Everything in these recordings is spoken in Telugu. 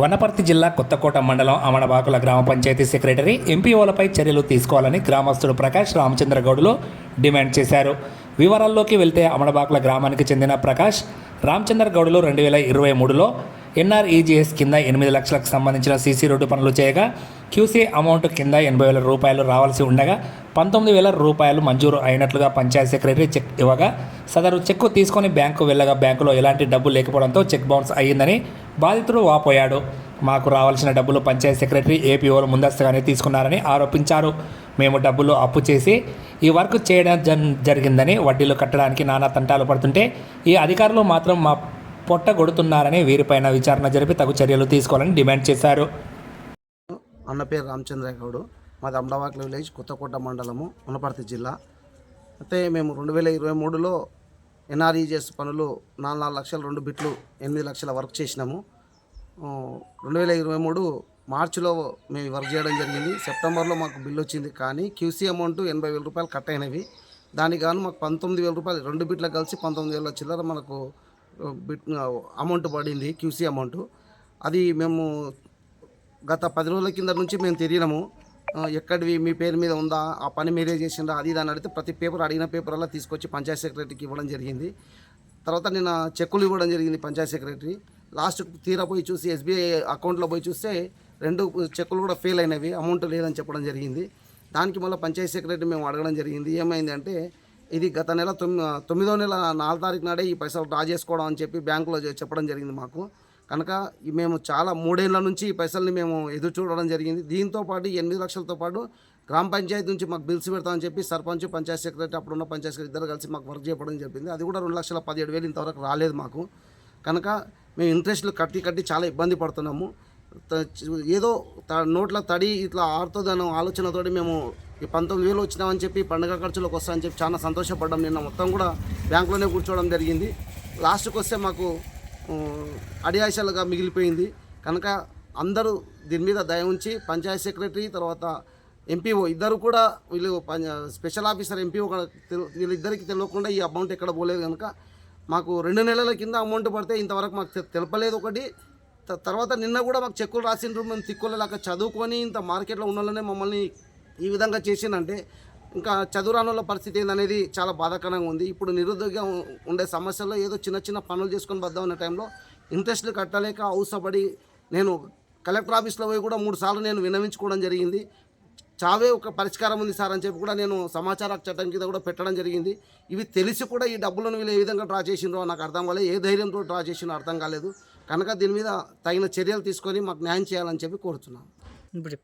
వనపర్తి జిల్లా కొత్తకోట మండలం అమడబాకుల గ్రామ పంచాయతీ సెక్రటరీ ఎంపీఓలపై చర్యలు తీసుకోవాలని గ్రామస్తుడు ప్రకాష్ రామచంద్రగౌడ్లు డిమాండ్ చేశారు. వివరాల్లోకి వెళ్తే అమడబాకుల గ్రామానికి చెందిన ప్రకాష్ రామచంద్రగౌడ్లు రెండు వేల ఇరవై మూడులో ఎన్ఆర్ఈజీఎస్ కింద ఎనిమిది లక్షలకు సంబంధించిన సీసీ రోడ్డు పనులు చేయగా క్యూసీ అమౌంట్ కింద ఎనభై వేల రూపాయలు రావాల్సి ఉండగా పంతొమ్మిది వేల రూపాయలు మంజూరు అయినట్లుగా పంచాయత్ సెక్రటరీ చెక్ ఇవ్వగా సదరు చెక్కు తీసుకొని బ్యాంకు వెళ్ళగా బ్యాంకులో ఎలాంటి డబ్బు లేకపోవడంతో చెక్ బౌన్స్ అయ్యిందని బాధితుడు వాపోయాడు. మాకు రావాల్సిన డబ్బులు పంచాయత్ సెక్రటరీ ఏపీఓలు ముందస్తుగానే తీసుకున్నారని ఆరోపించారు. మేము డబ్బులు అప్పు చేసి ఈ వర్క్ చేయడం జరిగిందని వడ్డీలు కట్టడానికి నానా తంటాలు పడుతుంటే ఈ అధికారులు మాత్రం మా పొట్టగొడుతున్నారని వీరిపైన విచారణ జరిపి తగు చర్యలు తీసుకోవాలని డిమాండ్ చేశారు. అన్న పేరు రామచంద్ర గౌడ్. మాది అమలావాకల విలేజ్ కొత్తకోట మండలము వనపర్తి జిల్లా. అయితే మేము రెండు వేల ఇరవై మూడులో ఎన్ఆర్ఈజెస్ పనులు నాలుగు నాలుగు లక్షల రెండు బిట్లు ఎనిమిది లక్షల వర్క్ చేసినాము. రెండు వేల ఇరవై మూడు మార్చిలో మేము వర్క్ చేయడం జరిగింది. సెప్టెంబర్లో మాకు బిల్ వచ్చింది కానీ క్యూసీ అమౌంట్ ఎనభై వేల రూపాయలు కట్ అయినవి. దానికి గాను మాకు పంతొమ్మిది వేల రూపాయలు రెండు బిట్లకు కలిసి పంతొమ్మిది వేల చిల్లర మనకు అమౌంట్ పడింది క్యూసీ అమౌంట్. అది మేము గత పది రోజుల కింద నుంచి మేము తిరిగినాము. ఎక్కడివి మీ పేరు మీద ఉందా ఆ పని మీరే చేసిండ్రా అది దాన్ని అడిగితే ప్రతి పేపర్ అడిగిన పేపర్ అలా తీసుకొచ్చి పంచాయత్ సెక్రటరీకి ఇవ్వడం జరిగింది. తర్వాత నిన్న చెక్కులు ఇవ్వడం జరిగింది పంచాయత్ సెక్రటరీ. లాస్ట్ తీరా పోయి చూసి ఎస్బీఐ అకౌంట్లో పోయి చూస్తే రెండు చెక్కులు కూడా ఫెయిల్ అయినవి అమౌంట్ లేదని చెప్పడం జరిగింది. దానికి మళ్ళీ పంచాయత్ సెక్రటరీ మేము అడగడం జరిగింది. ఏమైంది అంటే ఇది గత నెల తొమ్మి తొమ్మిదో నెల నాలుగు తారీఖు నాడే ఈ పైసలు డ్రా చేసుకోవడం అని చెప్పి బ్యాంకులో చెప్పడం జరిగింది మాకు. కనుక మేము చాలా మూడేళ్ళ నుంచి ఈ పైసల్ని మేము ఎదురు చూడడం జరిగింది. దీంతో పాటు ఎనిమిది లక్షలతో పాటు గ్రామ పంచాయతీ నుంచి మాకు బిల్స్ పెడతామని చెప్పి సర్పంచ్ పంచాయత్ సెక్రటరీ అప్పుడున్న పంచాయత్ సెక్రటరీ ఇద్దరు కలిసి మాకు వర్క్ చేయడం చెప్పింది అది కూడా రెండు లక్షల పదిహేడు వేలు ఇంతవరకు రాలేదు మాకు. కనుక మేము ఇంట్రెస్ట్లు కట్టి కట్టి చాలా ఇబ్బంది పడుతున్నాము. ఏదో నోట్ల తడి ఇట్లా ఆడుతుందన్న ఆలోచనతోటి మేము ఈ పంతొమ్మిది వేలు వచ్చినామని చెప్పి పండుగ ఖర్చులకు వస్తామని చెప్పి చాలా సంతోషపడ్డాం. నిన్న మొత్తం కూడా బ్యాంకులోనే కూర్చోవడం జరిగింది. లాస్ట్కి వస్తే మాకు అడియాశాలుగా మిగిలిపోయింది. కనుక అందరూ దీని మీద దయ ఉంచి పంచాయత్ సెక్రటరీ తర్వాత ఎంపీఓ ఇద్దరు కూడా వీళ్ళు స్పెషల్ ఆఫీసర్ ఎంపీఓ వీళ్ళిద్దరికి తెలియకుండా ఈ అమౌంట్ ఎక్కడ పోలేదు కనుక మాకు రెండు నెలల కింద అమౌంట్ పడితే ఇంతవరకు మాకు తెలపలేదు ఒకటి. త- తర్వాత నిన్న కూడా మాకు చెక్కులు రాసిండ్రు. మేము తిక్కులేక చదువుకొని ఇంత మార్కెట్లో ఉన్న మమ్మల్ని ఈ విధంగా చేసిందంటే ఇంకా చదువురానుల పరిస్థితి ఏందనేది చాలా బాధాకరంగా ఉంది. ఇప్పుడు నిరుద్యోగం ఉండే సమస్యల్లో ఏదో చిన్న చిన్న పనులు చేసుకొని వద్దాం టైంలో ఇంట్రెస్ట్లు కట్టలేక అవసరపడి నేను కలెక్టర్ ఆఫీస్లో పోయి కూడా మూడు సార్లు నేను విన్నవించుకోవడం జరిగింది. చావే ఒక పరిష్కారం ఉంది సార్ అని చెప్పి కూడా నేను సమాచార చట్టం కింద కూడా పెట్టడం జరిగింది. ఇవి తెలిసి కూడా ఈ డబ్బులను వీళ్ళు ఏ విధంగా డ్రా చేసిండ్రో నాకు అర్థం కాలేదు ఏ ధైర్యంతో డ్రా చేసిండో అర్థం కాలేదు. కనుక దీని మీద తగిన చర్యలు తీసుకొని మాకు న్యాయం చేయాలని చెప్పి కోరుతున్నాను ఇప్పుడు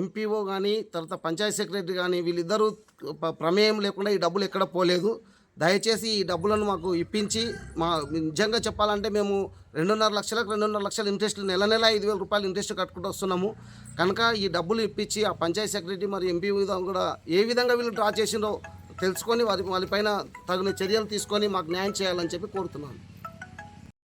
ఎంపీఓ కానీ తర్వాత పంచాయత్ సెక్రటరీ కానీ వీళ్ళిద్దరూ ప్రమేయం లేకుండా ఈ డబ్బులు ఎక్కడ పోలేదు. దయచేసి ఈ డబ్బులను మాకు ఇప్పించి మా నిజంగా చెప్పాలంటే మేము రెండున్నర లక్షలకు రెండున్నర లక్షల ఇంట్రెస్ట్ నెల నెల ఐదు వేల రూపాయలు ఇంట్రెస్ట్ కట్టుకుంటూ వస్తున్నాము. కనుక ఈ డబ్బులు ఇప్పించి ఆ పంచాయత్ సెక్రటరీ మరి ఎంపీ కూడా ఏ విధంగా వీళ్ళు డ్రా చేసిందో తెలుసుకొని వారి వాళ్ళపైన తగిన చర్యలు తీసుకొని మాకు న్యాయం చేయాలని చెప్పి కోరుతున్నాను.